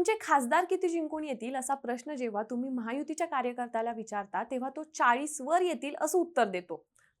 तुमचे खासदार किती जिंकून येतील असा प्रश्न जेव्हा तुम्ही महायुतीच्या कार्यकर्त्याला विचारता तेव्हा तो चाळीस वर येतील असं उत्तर देतो.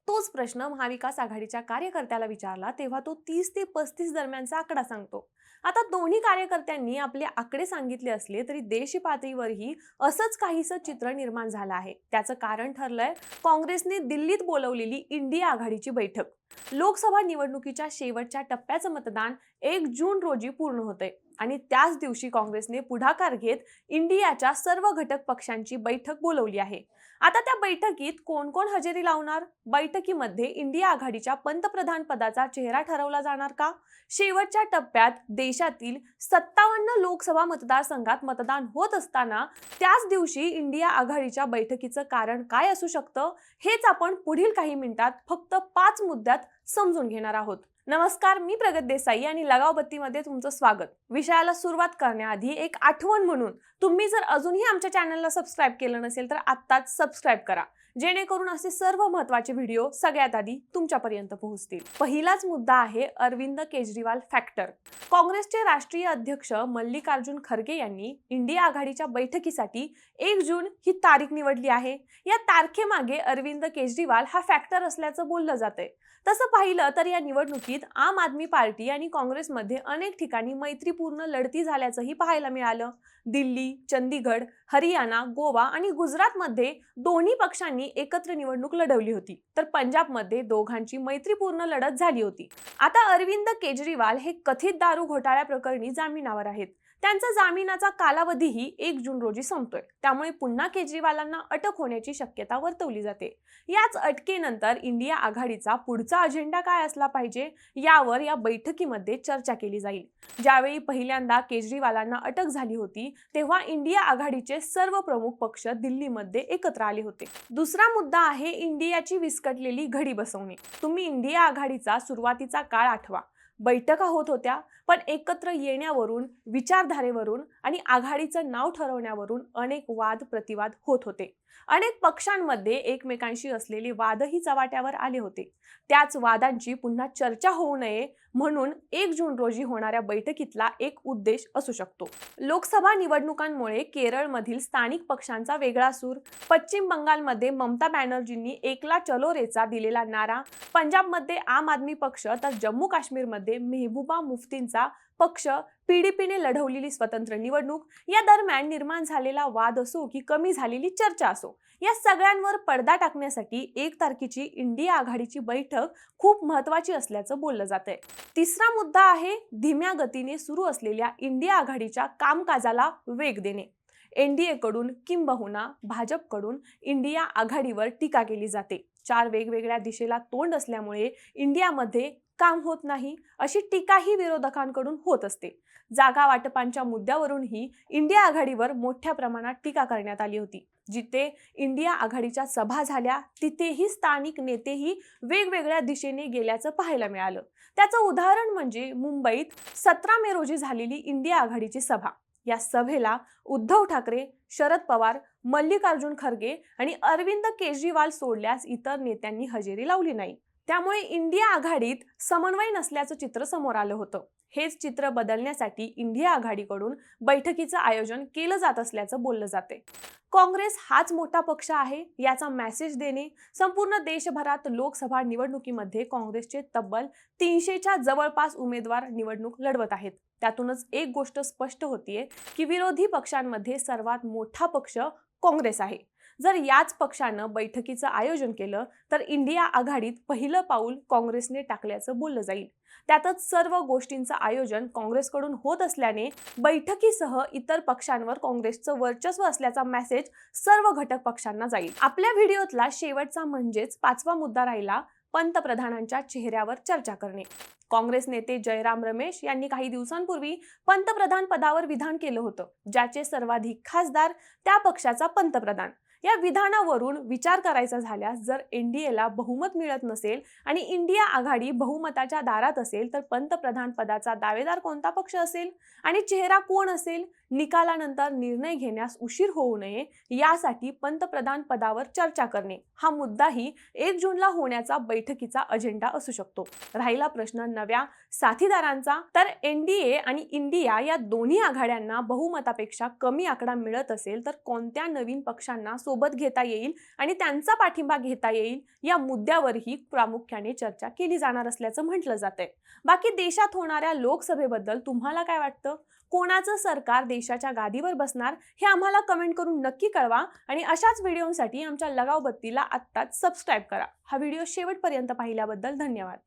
तोच प्रश्न महाविकास आघाडीच्या कार्यकर्त्याला विचारला तेव्हा तो तीस ते पस्तीस दरम्यानचा आकडा सांगतो. आता दोन्ही कार्यकर्त्यांनी आपले आकडे सांगितले असले तरी देश पातळीवरही असंच काहीसं चित्र निर्माण झालं आहे. त्याचं कारण ठरलंय काँग्रेसने दिल्लीत बोलवलेली इंडिया आघाडीची बैठक. लोकसभा निवडणुकीच्या शेवटच्या टप्प्याचं मतदान एक जून रोजी पूर्ण होतंय. आणि त्याच दिवशी काँग्रेसने पुढाकार घेत इंडियाच्या सर्व घटक पक्षांची बैठक बोलवली आहे. आता त्या बैठकीत कोण कोण हजेरी लावणार? बैठकीमध्ये इंडिया आघाडीच्या पंतप्रधान पदाचा चेहरा ठरवला जाणार का? शेवटच्या टप्प्यात देशातील सत्तावन्न लोकसभा मतदारसंघात मतदान होत असताना त्याच दिवशी इंडिया आघाडीच्या बैठकीचं कारण काय असू शकतं? हेच आपण पुढील काही मिनिटात फक्त पाच मुद्द्यात समजून घेणार आहोत. नमस्कार मी प्रगत देसाई आणि लगाव बत्तीमध्ये तुमचं स्वागत. विषयाला सुरुवात करण्याआधी एक आठवण म्हणून तुम्ही जर अजूनही आमच्या चॅनलला सबस्क्राईब केलं नसेल तर आत्ताच सबस्क्राईब करा. जेणेकरून असे सर्व महत्त्वाचे व्हिडिओ सगळ्यात आधी तुमच्यापर्यंत पोहोचतील. पहिलाच मुद्दा आहे अरविंद केजरीवाल फॅक्टर काँग्रेसचे राष्ट्रीय अध्यक्ष मल्लिकार्जुन खरगे यांनी इंडिया आघाडीच्या बैठकीसाठी एक जून ही तारीख निवडली आहे. या तारखेमागे अरविंद केजरीवाल हा फॅक्टर असल्याचं बोललं जातंय. तसं पाहिलं तर या निवडणुकीत आम आदमी पार्टी आणि काँग्रेसमध्ये अनेक ठिकाणी मैत्रीपूर्ण लढती झाल्याचंही पाहायला मिळालं. दिल्ली चंदीगड हरियाणा गोवा आणि गुजरातमध्ये दोन्ही पक्षांनी एकत्र निवडणूक लढवली होती. तर पंजाबमध्ये दोघांची मैत्रीपूर्ण लढत झाली होती. आता अरविंद केजरीवाल हे कथित दारू घोटाळ्याप्रकरणी जामिनावर आहेत. त्यांचा जामिनाचा कालावधीही एक जून रोजी संपतोय. त्यामुळे पुन्हा केजरीवालांना अटक होण्याची शक्यता वर्तवली जाते. याच अटकेनंतर इंडिया आघाडीचा पुढचा अजेंडा काय असला पाहिजे यावर या बैठकीमध्ये चर्चा केली जाईल. ज्यावेळी पहिल्यांदा केजरीवालांना अटक झाली होती तेव्हा इंडिया आघाडीचे सर्व प्रमुख पक्ष दिल्लीमध्ये एकत्र आले होते. दुसरा मुद्दा आहे इंडियाची विस्कटलेली घडी बसवणे. तुम्ही इंडिया आघाडीचा सुरुवातीचा काळ आठवा. बैठका होत होत्या. पण एकत्र येण्यावरून विचारधारेवरून आणि आघाडीचं नाव ठरवण्यावरून अनेक वाद प्रतिवाद होत होते. अनेक पक्षांमध्ये एकमेकांशी असलेले वादही चव्हाट्यावर आले होते. त्याच वादांची पुन्हा चर्चा होऊ नये म्हणून एक जून रोजी होणाऱ्या बैठकीतला एक उद्देश असू शकतो. लोकसभा निवडणुकांमुळे केरळमधील स्थानिक पक्षांचा वेगळा सूर पश्चिम बंगालमध्ये ममता बॅनर्जींनी एकला चलोरेचा दिलेला नारा पंजाबमध्ये आम आदमी पक्ष तर जम्मू काश्मीरमध्ये मेहबूबा मुफ्तींचा पक्ष पीडीपीने लढवलेली स्वतंत्र निवडणूक या दरम्यान निर्माण झालेला वाद असो की कमी झालेली चर्चा असो या सगळ्यांवर पडदा टाकण्यासाठी एक तारखेची इंडिया आघाडीची बैठक खूप महत्वाची असल्याचं बोललं जात आहे तिसरा मुद्दा आहे धीम्या गतीने सुरू असलेल्या इंडिया आघाडीच्या कामकाजाला वेग देणे. एन डी कडून किंबहुना भाजपकडून इंडिया आघाडीवर टीका केली जाते. चार वेगवेगळ्या दिशेला तोंड असल्यामुळे इंडियामध्ये काम होत नाही अशी टीकाही विरोधकांकडून होत असते. जागा वाटपांच्या मुद्द्यावरूनही इंडिया आघाडीवर मोठ्या प्रमाणात टीका करण्यात आली होती. जिथे इंडिया आघाडीच्या सभा झाल्या तिथेही स्थानिक नेतेही वेगवेगळ्या दिशेने गेल्याचं पाहायला मिळालं. त्याचं उदाहरण म्हणजे मुंबईत सतरा मे रोजी झालेली इंडिया आघाडीची सभा. या सभेला उद्धव ठाकरे शरद पवार मल्लिकार्जुन खरगे आणि अरविंद केजरीवाल सोडल्यास इतर नेत्यांनी हजेरी लावली नाही. त्यामुळे इंडिया आघाडीत समन्वय नसल्याचं चित्र समोर आलं होतं. हेच चित्र बदलण्यासाठी इंडिया आघाडीकडून बैठकीचं आयोजन केलं जात असल्याचं बोललं जाते. काँग्रेस हाच मोठा पक्ष आहे याचा मेसेज देणे संपूर्ण देशभरात लोकसभा निवडणुकीमध्ये काँग्रेसचे तब्बल तीनशेच्या जवळपास उमेदवार निवडणूक लढवत आहेत. त्यातूनच एक गोष्ट स्पष्ट होतीये की विरोधी पक्षांमध्ये सर्वात मोठा पक्ष काँग्रेस आहे. जर याच पक्षानं बैठकीचं आयोजन केलं तर इंडिया आघाडीत पहिलं पाऊल काँग्रेसने टाकल्याचं बोललं जाईल. त्यातच सर्व गोष्टींचं आयोजन काँग्रेसकडून होत असल्याने बैठकीसह इतर पक्षांवर काँग्रेसचं वर्चस्व असल्याचा मेसेज सर्व घटक पक्षांना जाईल. आपल्या व्हिडिओतला शेवटचा म्हणजेच पाचवा मुद्दा राहिला पंतप्रधानांच्या चेहऱ्यावर चर्चा करणे. काँग्रेस नेते जयराम रमेश यांनी काही दिवसांपूर्वी पंतप्रधान पदावर विधान केलं होतं ज्याचे सर्वाधिक खासदार त्या पक्षाचा पंतप्रधान. या विधानावरून विचार करायचा झाल्यास जर एन डी एला बहुमत मिळत नसेल आणि इंडिया आघाडी बहुमताच्या दारात असेल तर पंतप्रधान पदाचा दावेदार कोणता पक्ष असेल? आणि चेहरा कोण असेल? निकालानंतर निर्णय घेण्यास उशीर होऊ नये यासाठी पंतप्रधान पदावर चर्चा करणे. हा मुद्दाही एक जूनला होण्याचा बैठकीचा अजेंडा असू शकतो. राहिला प्रश्न नव्या साथीदारांचा. तर एनडीए आणि इंडिया या दोन्ही आघाड्यांना बहुमतापेक्षा कमी आकडा मिळत असेल तर कोणत्या नवीन पक्षांना सोबत घेता येईल आणि त्यांचा पाठिंबा घेता येईल या मुद्द्यावरही प्रामुख्याने चर्चा केली जाणार असल्याचं म्हटलं जातंय. बाकी देशात होणाऱ्या लोकसभेबद्दल तुम्हाला काय वाटतं? कोणाचं सरकार देशाच्या गादीवर बसणार हे आम्हाला कमेंट करून नक्की कळवा आणि अशाच व्हिडिओसाठी आमच्या लगाव बत्तीला आत्ताच सबस्क्राईब करा. हा व्हिडिओ शेवटपर्यंत पाहिल्याबद्दल धन्यवाद.